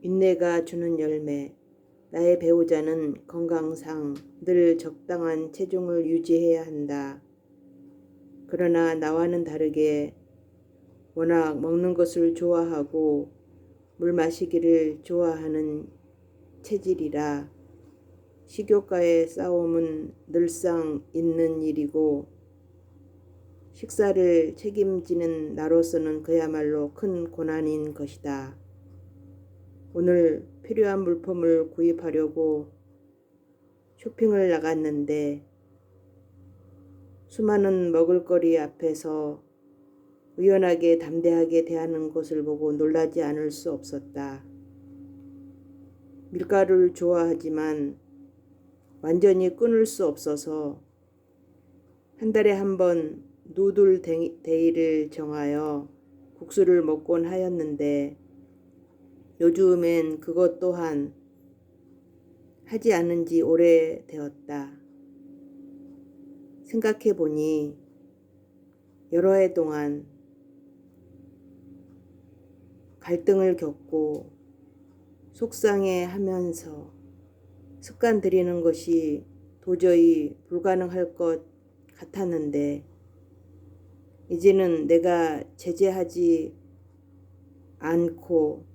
인내가 주는 열매. 나의 배우자는 건강상 늘 적당한 체중을 유지해야 한다. 그러나 나와는 다르게 워낙 먹는 것을 좋아하고 물 마시기를 좋아하는 체질이라 식욕과의 싸움은 늘상 있는 일이고 식사를 책임지는 나로서는 그야말로 큰 고난인 것이다. 오늘 필요한 물품을 구입하려고 쇼핑을 나갔는데 수많은 먹을거리 앞에서 의연하게 담대하게 대하는 것을 보고 놀라지 않을 수 없었다. 밀가루를 좋아하지만 완전히 끊을 수 없어서 한 달에 한 번 누들 데이를 정하여 국수를 먹곤 하였는데 요즘엔 그것 또한 하지 않은 지 오래되었다. 생각해 보니 여러 해 동안 갈등을 겪고 속상해 하면서 습관 들이는 것이 도저히 불가능할 것 같았는데 이제는 내가 제재하지 않고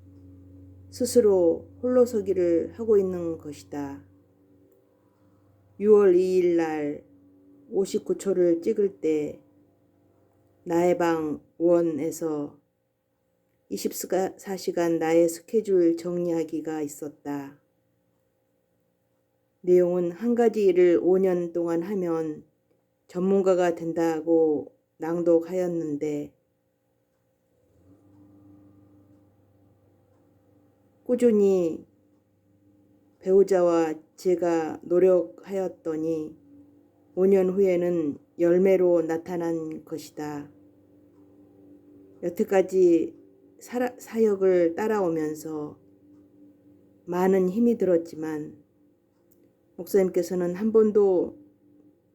스스로 홀로서기를 하고 있는 것이다. 6월 2일 날 59초를 찍을 때 나의 방 원에서 24시간 나의 스케줄 정리하기가 있었다. 내용은 한 가지 일을 5년 동안 하면 전문가가 된다고 낭독하였는데 꾸준히 배우자와 제가 노력하였더니 5년 후에는 열매로 나타난 것이다. 여태까지 사, 사역을 따라오면서 많은 힘이 들었지만 목사님께서는 한 번도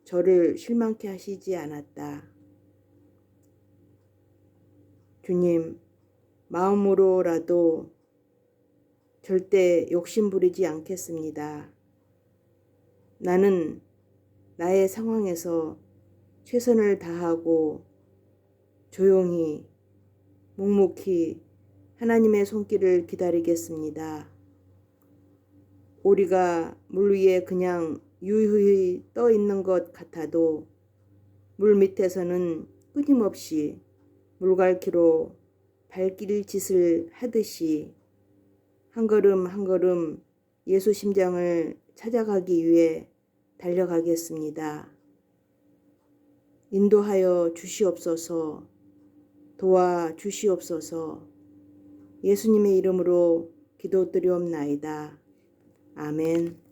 저를 실망케 하시지 않았다. 주님, 마음으로라도 절대 욕심 부리지 않겠습니다. 나는 나의 상황에서 최선을 다하고 조용히 묵묵히 하나님의 손길을 기다리겠습니다. 오리가 물 위에 그냥 유유히 떠 있는 것 같아도 물 밑에서는 끊임없이 물갈퀴로 발길 짓을 하듯이 한 걸음 한 걸음 예수 심장을 찾아가기 위해 달려가겠습니다. 인도하여 주시옵소서, 도와 주시옵소서, 예수님의 이름으로 기도드리옵나이다. 아멘.